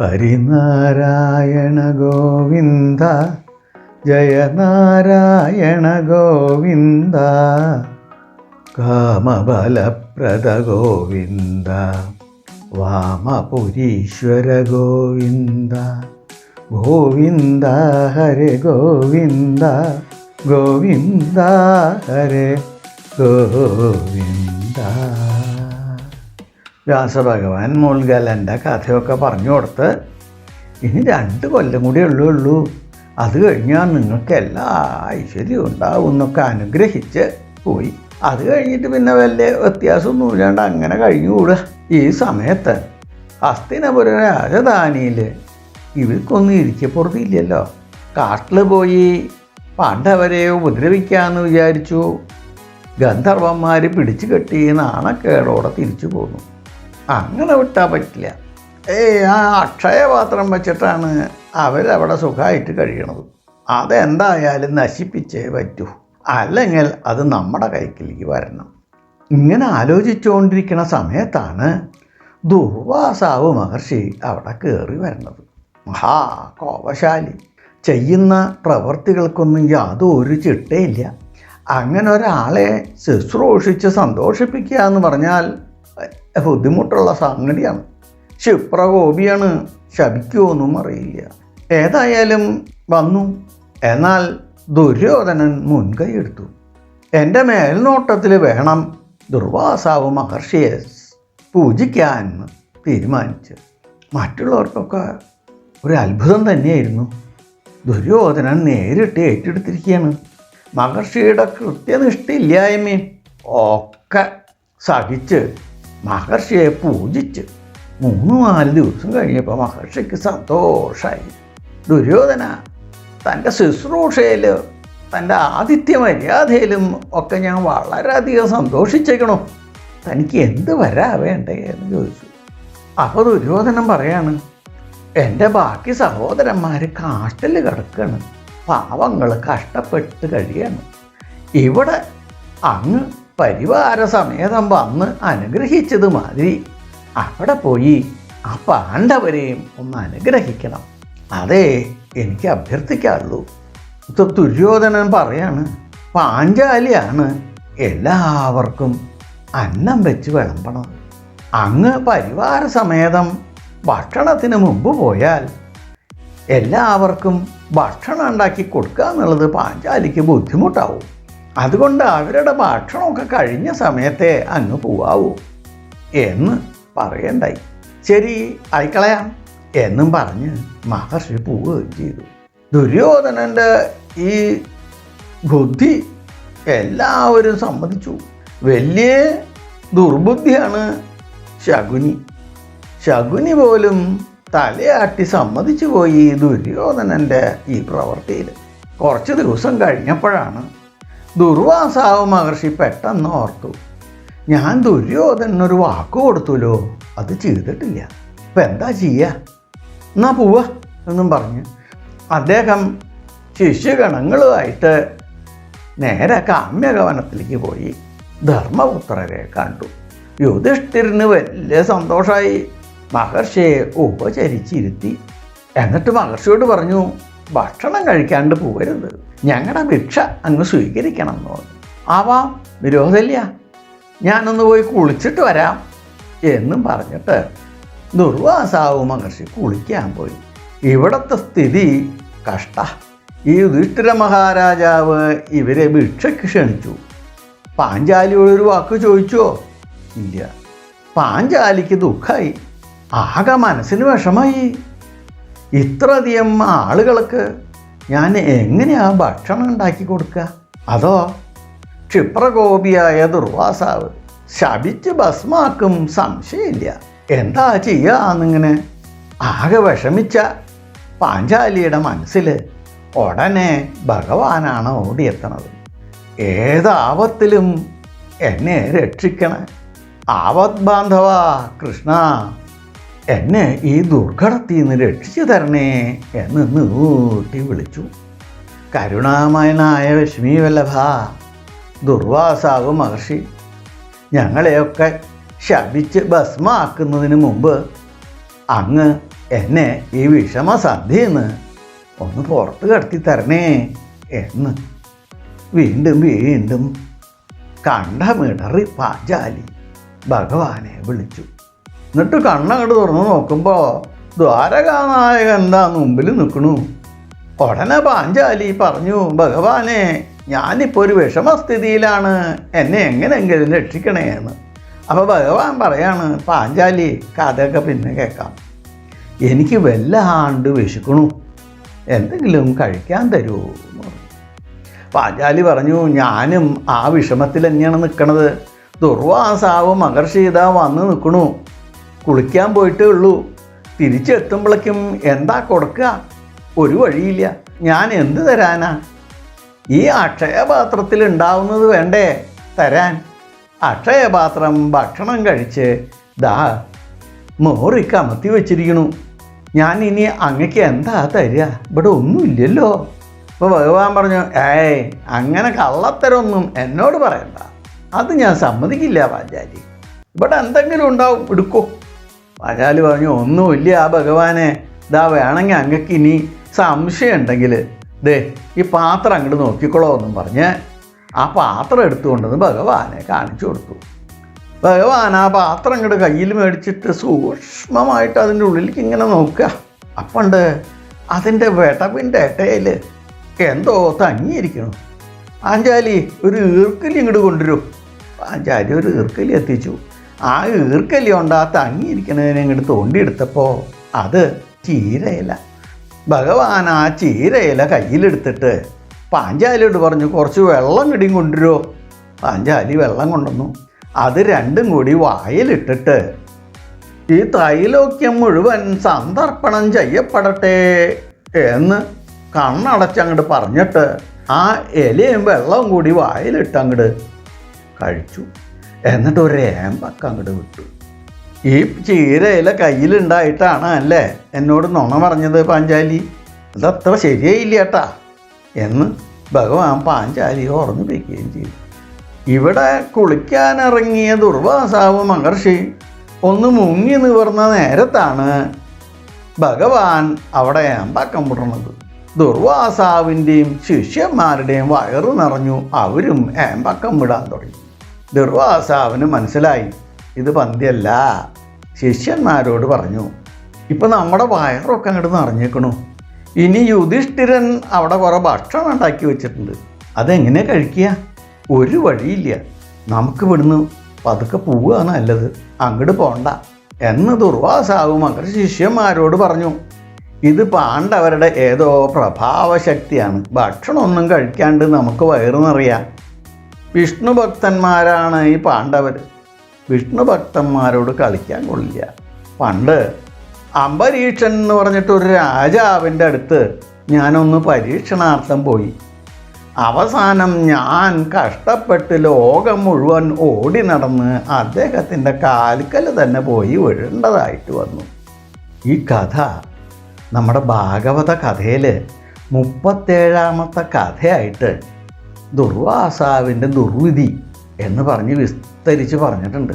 ഹരിനാരായണ ഗോവിന്ദ ജയനാരായണ ഗോവിന്ദ കാമബലപ്രദ ഗോവിന്ദ വാമപുരീശ്വര ഗോവിന്ദ ഗോവിന്ദ ഹരേ ഗോവിന്ദ ഗോവിന്ദ ഹരേ ഗോവിന്ദ. വ്യാസഭഗവാൻ മുൽഗലന്റെ കഥയൊക്കെ പറഞ്ഞു കൊടുത്ത് ഇനി രണ്ട് കൊല്ലം കൂടി ഉള്ളൂ ഉള്ളൂ. അത് കഴിഞ്ഞാൽ നിങ്ങൾക്ക് എല്ലാ ഐശ്വര്യവും ഉണ്ടാവും എന്നൊക്കെ അനുഗ്രഹിച്ച് പോയി. അത് കഴിഞ്ഞിട്ട് പിന്നെ വലിയ വ്യത്യാസമൊന്നും ഇല്ലാണ്ട് അങ്ങനെ കഴിഞ്ഞുകൂടുക ഈ സമയത്ത് ഹസ്തിനപുര രാജധാനിയിൽ ഇവർക്കൊന്നും ഇരിക്കപ്പുറത്തില്ലല്ലോ കാട്ടിൽ പോയി പാണ്ഡവരെ ഉപദ്രവിക്കാമെന്ന് വിചാരിച്ചു. ഗന്ധർവന്മാർ പിടിച്ചു കെട്ടി നാണക്കേടോടെ തിരിച്ചു പോന്നു. അങ്ങനെ വിട്ടാൽ പറ്റില്ല. ഏ ആ അക്ഷയപാത്രം വെച്ചിട്ടാണ് അവരവിടെ സുഖമായിട്ട് കഴിയണത്. അതെന്തായാലും നശിപ്പിച്ചേ പറ്റൂ. അല്ലെങ്കിൽ അത് നമ്മുടെ കൈക്കിലേക്ക് വരണം. ഇങ്ങനെ ആലോചിച്ചുകൊണ്ടിരിക്കുന്ന സമയത്താണ് ദുർവാസാവ് മഹർഷി അവിടെ കയറി വരുന്നത്. മഹാ കോപശാലി. ചെയ്യുന്ന പ്രവൃത്തികൾക്കൊന്നും യാതൊരു ചിട്ടയില്ല. അങ്ങനെ ഒരാളെ ശുശ്രൂഷിച്ച് സന്തോഷിപ്പിക്കുക എന്ന് പറഞ്ഞാൽ ബുദ്ധിമുട്ടുള്ള സംഗതിയാണ്. ക്ഷിപ്രകോപിയാണ് ശപിക്കുമോന്നും അറിയില്ല. ഏതായാലും വന്നു. എന്നാൽ ദുര്യോധനൻ മുൻകൈ എടുത്തു എന്റെ മേൽനോട്ടത്തിൽ വേണം ദുർവാസാവ് മഹർഷിയെ പൂജിക്കാൻ തീരുമാനിച്ചു. മറ്റുള്ളവർക്കൊക്കെ ഒരു അത്ഭുതം തന്നെയായിരുന്നു. ദുര്യോധനൻ നേരിട്ട് ഏറ്റെടുത്തിരിക്കുകയാണ്. മഹർഷിയുടെ കൃത്യനിഷ്ഠയില്ലായ്മയും ഒക്കെ സഹിച്ച് മഹർഷിയെ പൂജിച്ച് മൂന്ന് നാല് ദിവസം കഴിഞ്ഞപ്പോൾ മഹർഷിക്ക് സന്തോഷമായി ദുര്യോധന തന്റെ ശുശ്രൂഷയിൽ തന്റെ ആതിഥ്യ മര്യാദയിലും ഒക്കെ ഞാൻ വളരെയധികം സന്തോഷിച്ചേക്കണു. തനിക്ക് എന്ത് വരാ വേണ്ടേ എന്ന് ചോദിച്ചു. അപ്പോൾ ദുര്യോധനം പറയാണ് എന്റെ ബാക്കി സഹോദരന്മാർ കാട്ടിൽ കിടക്കണം. പാവങ്ങൾ കഷ്ടപ്പെട്ട് കഴിയാണ്. ഇവിടെ അങ്ങ് പരിവാര സമേതം വന്ന് അനുഗ്രഹിച്ചത് മാതിരി അവിടെ പോയി ആ പാണ്ഡവരെയും ഒന്ന് അനുഗ്രഹിക്കണം. അതേ എനിക്ക് അഭ്യർത്ഥിക്കാറുള്ളൂ. ഇത് ദുര്യോധനൻ പറയാണ് പാഞ്ചാലിയാണ് എല്ലാവർക്കും അന്നം വെച്ച് വിളമ്പണം. അങ്ങ് പരിവാര സമേതം ഭക്ഷണത്തിന് മുമ്പ് പോയാൽ എല്ലാവർക്കും ഭക്ഷണം ഉണ്ടാക്കി കൊടുക്കുക എന്നുള്ളത് പാഞ്ചാലിക്ക് ബുദ്ധിമുട്ടാവും. അതുകൊണ്ട് അവരുടെ ഭക്ഷണമൊക്കെ കഴിഞ്ഞ സമയത്തെ അങ്ങ് പോവാവൂ എന്ന് പറയണ്ടായി. ശരി അയക്കളയാം എന്നും പറഞ്ഞ് മഹർഷി പോവുകയും ചെയ്തു. ദുര്യോധനന്റെ ഈ ബുദ്ധി എല്ലാവരും സമ്മതിച്ചു. വലിയ ദുർബുദ്ധിയാണ് ശകുനി. ശകുനി പോലും തലയാട്ടി സമ്മതിച്ചു പോയി ദുര്യോധനന്റെ ഈ പ്രവൃത്തിയിൽ. കുറച്ച് ദിവസം കഴിഞ്ഞപ്പോഴാണ് ദുർവാസാവ് മഹർഷി പെട്ടെന്ന് ഓർത്തു ഞാൻ ദുര്യോധനൊരു വാക്ക് കൊടുത്തുല്ലോ അത് ചെയ്തിട്ടില്ല. അപ്പം എന്താ ചെയ്യുക എന്നാ പോവാ എന്നും പറഞ്ഞ്. അദ്ദേഹം ശിഷ്യഗണങ്ങളുമായിട്ട് നേരെ കാമ്യകവനത്തിലേക്ക് പോയി. ധർമ്മപുത്രരെ കണ്ടു. യുധിഷ്ഠിരന് വലിയ സന്തോഷമായി മഹർഷിയെ ഉപചരിച്ചിരുത്തി. എന്നിട്ട് മഹർഷിയോട് പറഞ്ഞു ഭക്ഷണം കഴിക്കാണ്ട് പോകരുത്. ഞങ്ങളുടെ ഭിക്ഷ അങ്ങ് സ്വീകരിക്കണം എന്ന് പറഞ്ഞു. ആവാം വിരോധമില്ല. ഞാനൊന്ന് പോയി കുളിച്ചിട്ട് വരാം എന്നും പറഞ്ഞിട്ട് ദുർവാസാവ് മഹർഷി കുളിക്കാൻ പോയി. ഇവിടുത്തെ സ്ഥിതി കഷ്ട. ഈ യുധിഷ്ഠിര മഹാരാജാവ് ഇവരെ ഭിക്ഷയ്ക്ക് ക്ഷണിച്ചു. പാഞ്ചാലിയോട് ഒരു വാക്ക് ചോദിച്ചോ? ഇല്ല. പാഞ്ചാലിക്ക് ദുഃഖമായി ആകെ മനസ്സിന് വിഷമായി. ഇത്രയധികം ആളുകൾക്ക് ഞാൻ എങ്ങനെയാ ഭക്ഷണം ഉണ്ടാക്കി കൊടുക്കുക? അതോ ക്ഷിപ്രകോപിയായ ദുർവാസാവ് ശപിച്ച് ഭസ്മാക്കും സംശയമില്ല. എന്താ ചെയ്യാന്നിങ്ങനെ ആകെ വിഷമിച്ച പാഞ്ചാലിയുടെ മനസ്സിൽ ഉടനെ ഭഗവാനാണ് ഓടിയെത്തണത്. ഏതാപത്തിലും എന്നെ രക്ഷിക്കണേ. ആവത് ബാന്ധവ കൃഷ്ണ. എന്നെ ഈ ദുർഘടത്തിൽ നിന്ന് രക്ഷിച്ചു തരണേ എന്ന് നീട്ടി വിളിച്ചു. കരുണാമയനായ ലക്ഷ്മി വല്ലഭ ദുർവാസാവ് മഹർഷി ഞങ്ങളെയൊക്കെ ശപിച്ച് ഭസ്മാക്കുന്നതിന് മുമ്പ് അങ്ങ് എന്നെ ഈ വിഷമ വിഷമസന്ധിന്ന് ഒന്ന് പുറത്ത് കടത്തി തരണേ എന്ന് വീണ്ടും വീണ്ടും കണ്ടമിടറി പാഞ്ചാലി ഭഗവാനെ വിളിച്ചു. എന്നിട്ട് കണ്ണങ്ങോട്ട് തുറന്നു നോക്കുമ്പോൾ ദ്വാരകാനായകൻ എന്താ മുമ്പിൽ നിൽക്കണു ഉടനെ പാഞ്ചാലി പറഞ്ഞു ഭഗവാനെ ഞാനിപ്പോൾ ഒരു വിഷമസ്ഥിതിയിലാണ്. എന്നെ എങ്ങനെയെങ്കിലും രക്ഷിക്കണേ എന്ന് അപ്പോൾ ഭഗവാൻ പറയാണ് പാഞ്ചാലി കഥയൊക്കെ പിന്നെ കേൾക്കാം. എനിക്ക് വല്ലാണ്ട് വിശക്കണു. എന്തെങ്കിലും കഴിക്കാൻ തരുമോ എന്ന് പറഞ്ഞു പാഞ്ചാലി പറഞ്ഞു ഞാനും ആ വിഷമത്തിൽ തന്നെയാണ് നിൽക്കണത് ദുർവാസാവ് മഹർഷീത വന്ന് നിൽക്കണു കുളിക്കാൻ പോയിട്ടേ ഉള്ളൂ. തിരിച്ചെത്തുമ്പോഴേക്കും എന്താ കൊടുക്കുക? ഒരു വഴിയില്ല. ഞാൻ എന്ത് തരാനാ? ഈ അക്ഷയപാത്രത്തിൽ ഉണ്ടാവുന്നത് വേണ്ടേ? തരാൻ. അക്ഷയപാത്രം ഭക്ഷണം കഴിച്ച് ദാ മോറി കമത്തി വെച്ചിരിക്കണു. ഞാൻ ഇനി അങ്ങക്ക് എന്താ തരിക? ഇവിടെ ഒന്നുമില്ലല്ലോ. അപ്പോൾ ഭഗവാൻ പറഞ്ഞു ഏയ് അങ്ങനെ കള്ളത്തരമൊന്നും എന്നോട് പറയണ്ട. അത് ഞാൻ സമ്മതിക്കില്ല പാഞ്ചാലി. ഇവിടെ എന്തെങ്കിലും ഉണ്ടാവും എടുക്കോ. പാഞ്ചാലി പറഞ്ഞു ഒന്നുമില്ല ആ ഭഗവാനെ. ഇതാ വേണമെങ്കിൽ അങ്ങക്ക് ഇനി സംശയം ഉണ്ടെങ്കിൽ ദേ ഈ പാത്രം അങ്ങോട്ട് നോക്കിക്കോളോ എന്നും പറഞ്ഞ് ആ പാത്രം എടുത്തുകൊണ്ടെന്ന് ഭഗവാനെ കാണിച്ചു കൊടുത്തു. ഭഗവാൻ ആ പാത്രം ഇങ്ങോട്ട് കയ്യിൽ മേടിച്ചിട്ട് സൂക്ഷ്മമായിട്ട് അതിന്റെ ഉള്ളിലേക്ക് ഇങ്ങനെ നോക്കുക. അപ്പണ്ട് അതിന്റെ വിടവിന്റെ ഇടയിൽ എന്തോ തങ്ങിയിരിക്കണം. പാഞ്ചാലി ഒരു ഈർക്കലി ഇങ്ങോട്ട് കൊണ്ടുവരൂ. പാഞ്ചാലി ഒരു ഈർക്കലി എത്തിച്ചു. ആ ഈർക്കലി ഉണ്ടാകാത്ത ആ തങ്ങിയിരിക്കുന്നതിനെ ഇങ്ങോട്ട് തോണ്ടിയെടുത്തപ്പോൾ അത് ചീരയില. ഭഗവാൻ ആ ചീരയില കയ്യിലെടുത്തിട്ട് പാഞ്ചാലിയോട് പറഞ്ഞു കുറച്ച് വെള്ളം കിടിയും കൊണ്ടുവരുമോ പാഞ്ചാലി വെള്ളം കൊണ്ടുവന്നു. അത് രണ്ടും കൂടി വായിലിട്ടിട്ട് ഈ ത്രൈലോക്യം മുഴുവൻ സന്ദർപ്പണം ചെയ്യപ്പെടട്ടെ എന്ന് കണ്ണടച്ചങ്ങോട്ട് പറഞ്ഞിട്ട് ആ ഇലയും വെള്ളവും കൂടി വായിലിട്ട് അങ്ങോട്ട് കഴിച്ചു. എന്നിട്ട് ഒരു ഏമ്പക്ക അങ്ങോട്ട് വിട്ടു. ഈ ചീരയില കയ്യിലുണ്ടായിട്ടാണ് അല്ലേ? എന്നോട് നുണ പറഞ്ഞത് പാഞ്ചാലി. അതത്ര ശരിയായില്ല ഏട്ടാ എന്ന് ഭഗവാൻ പാഞ്ചാലിയെ ഓർമ്മിപ്പിക്കുകയും ചെയ്തു. ഇവിടെ കുളിക്കാനിറങ്ങിയ ദുർവാസാവ് മഹർഷി ഒന്ന് മുങ്ങി നിവർന്ന നേരത്താണ് ഭഗവാൻ അവിടെ അമ്പാക്കം വിടണത്. ദുർവാസാവിന്റെയും ശിഷ്യന്മാരുടെയും വയറു നിറഞ്ഞു അവരും ഏമ്പക്കം വിടാൻ തുടങ്ങി. ദുർവാസാവിന് മനസ്സിലായി. ഇത് പന്തിയല്ല. ശിഷ്യന്മാരോട് പറഞ്ഞു ഇപ്പം നമ്മുടെ വയറൊക്കെ അങ്ങോട്ട് നിറഞ്ഞേക്കണു. ഇനി യുധിഷ്ഠിരൻ അവിടെ കുറേ ഭക്ഷണം ഉണ്ടാക്കി വെച്ചിട്ടുണ്ട്. അതെങ്ങനെ കഴിക്കുക? ഒരു വഴിയില്ല. നമുക്ക് ഇവിടുന്ന് പതുക്കെ പോവുക നല്ലത്. അങ്ങോട്ട് പോണ്ട. എന്ന് ദുർവാസാവും മകർ ശിഷ്യന്മാരോട് പറഞ്ഞു ഇത് പാണ്ഡവരുടെ ഏതോ പ്രഭാവശക്തിയാണ്. ഭക്ഷണമൊന്നും കഴിക്കാണ്ട് നമുക്ക് വയറു നിറയാം. വിഷ്ണു ഭക്തന്മാരാണ് ഈ പാണ്ഡവർ വിഷ്ണു ഭക്തന്മാരോട് കളിക്കാൻ കൊള്ളില്ല. പണ്ട് അംബരീക്ഷൻ എന്ന് പറഞ്ഞിട്ട് ഒരു രാജാവിന്റെ അടുത്ത് ഞാനൊന്ന് പരീക്ഷണാർത്ഥം പോയി. അവസാനം ഞാൻ കഷ്ടപ്പെട്ട് ലോകം മുഴുവൻ ഓടി നടന്ന് അദ്ദേഹത്തിന്റെ കാൽക്കൽ തന്നെ പോയി വീഴേണ്ടതായിട്ട് വന്നു. ഈ കഥ നമ്മുടെ ഭാഗവത കഥയിൽ മുപ്പത്തേഴാമത്തെ കഥയായിട്ട് ദുർവാസാവിന്റെ ദുർവിധി എന്ന് പറഞ്ഞ് വിസ്തരിച്ച് പറഞ്ഞിട്ടുണ്ട്.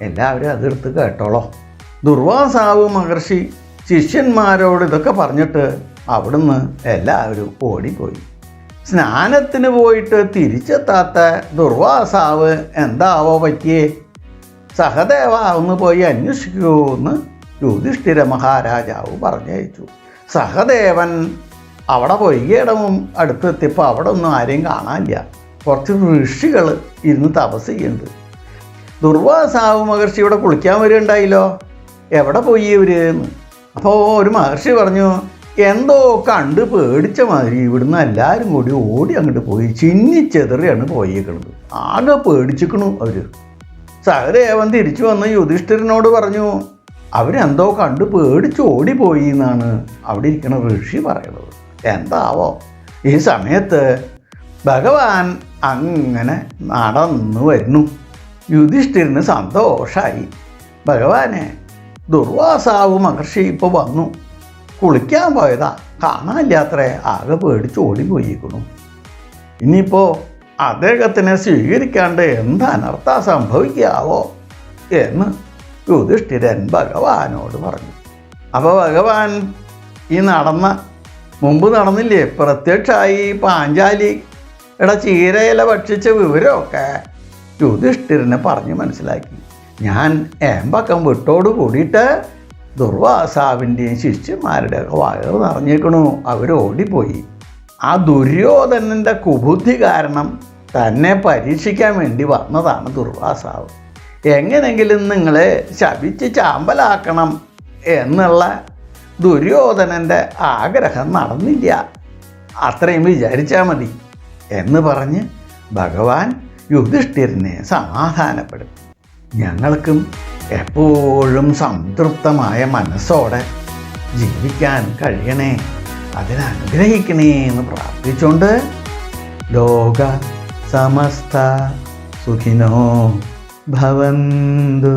എല്ലാവരും അതെടുത്ത് കേട്ടോളോ. ദുർവാസാവ് മഹർഷി ശിഷ്യന്മാരോട് ഇതൊക്കെ പറഞ്ഞിട്ട് അവിടുന്ന് എല്ലാവരും ഓടിപ്പോയി. സ്നാനത്തിന് പോയിട്ട് തിരിച്ചെത്താത്ത ദുർവാസാവ് എന്താവോ പറ്റിയേ? സഹദേവ ഒന്ന് പോയി അന്വേഷിക്കൂ എന്ന് യുധിഷ്ഠിര മഹാരാജാവ് പറഞ്ഞയച്ചു. സഹദേവൻ അവിടെ പോയി ഈയിടവും അടുത്തെത്തിയപ്പോൾ അവിടെ ഒന്നും ആരെയും കാണാനില്ല. കുറച്ച് ഋഷികൾ ഇരുന്ന് തപസ് ചെയ്യുന്നുണ്ട്. ദുർവാസാവ് മഹർഷി ഇവിടെ കുളിക്കാൻ വരുന്നുണ്ടായില്ലോ എവിടെ പോയി ഇവർ എന്ന് അപ്പോൾ ഒരു മഹർഷി പറഞ്ഞു എന്തോ കണ്ട് പേടിച്ച മാതിരി ഇവിടുന്ന് എല്ലാവരും കൂടി ഓടി അങ്ങോട്ട് പോയി ചിന്നിച്ചെതറിയാണ് പോയേക്കണത്. ആകെ പേടിച്ചിക്കണു അവർ സഹദേവൻ തിരിച്ചു വന്ന് യുധിഷ്ഠിരനോട് പറഞ്ഞു അവരെന്തോ കണ്ട് പേടിച്ച് ഓടിപ്പോയി എന്നാണ് അവിടെ ഇരിക്കുന്ന ഋഷി പറയണത്. എന്താവോ? ഈ സമയത്ത് ഭഗവാൻ അങ്ങനെ നടന്നു വരുന്നു. യുധിഷ്ഠിരന് സന്തോഷമായി ഭഗവാനെ ദുർവാസാവ് മഹർഷി ഇപ്പോൾ വന്നു. കുളിക്കാൻ പോയതാ. കാണാനില്ലാത്രേ ആകെ പേടിച്ച് ഓടിപ്പോയിരിക്കണു ഇനിയിപ്പോൾ അദ്ദേഹത്തിനെ സ്വീകരിക്കാണ്ട് എന്ത് അനർത്ഥ സംഭവിക്കാവോ എന്ന് യുധിഷ്ഠിരൻ ഭഗവാനോട് പറഞ്ഞു. അപ്പോൾ ഭഗവാൻ ഈ നടന്ന മുമ്പ് നടന്നില്ലേ? പ്രത്യക്ഷമായി പാഞ്ചാലി. എടാ ചീരയില ഭക്ഷിച്ച വിവരമൊക്കെ യുധിഷ്ഠിരനെ പറഞ്ഞ് മനസ്സിലാക്കി. ഞാൻ ഏമ്പക്കം വിട്ടോട് കൂടിയിട്ട് ദുർവാസാവിന്റെയും ശിഷ്യന്മാരുടെയൊക്കെ വയറ് നിറഞ്ഞേക്കണു. അവർ ഓടിപ്പോയി ആ ദുര്യോധനന്റെ കുബുദ്ധി കാരണം തന്നെ പരീക്ഷിക്കാൻ വേണ്ടി വന്നതാണ് ദുർവാസാവ്. എങ്ങനെങ്കിലും നിങ്ങളെ ശപിച്ച് ചാമ്പലാക്കണം എന്നുള്ള ദുര്യോധനന്റെ ആഗ്രഹം നടന്നില്ല. അത്രയും വിചാരിച്ചാൽ മതി എന്ന് പറഞ്ഞ് ഭഗവാൻ യുധിഷ്ഠിരനെ സമാധാനപ്പെടുത്തി. ഞങ്ങൾക്കും എപ്പോഴും സംതൃപ്തമായ മനസ്സോടെ ജീവിക്കാൻ കഴിയണേ അതിനനുഗ്രഹിക്കണേ എന്ന് പ്രാർത്ഥിച്ചുകൊണ്ട് ലോക സമസ്ത സുഖിനോ ഭവന്തു.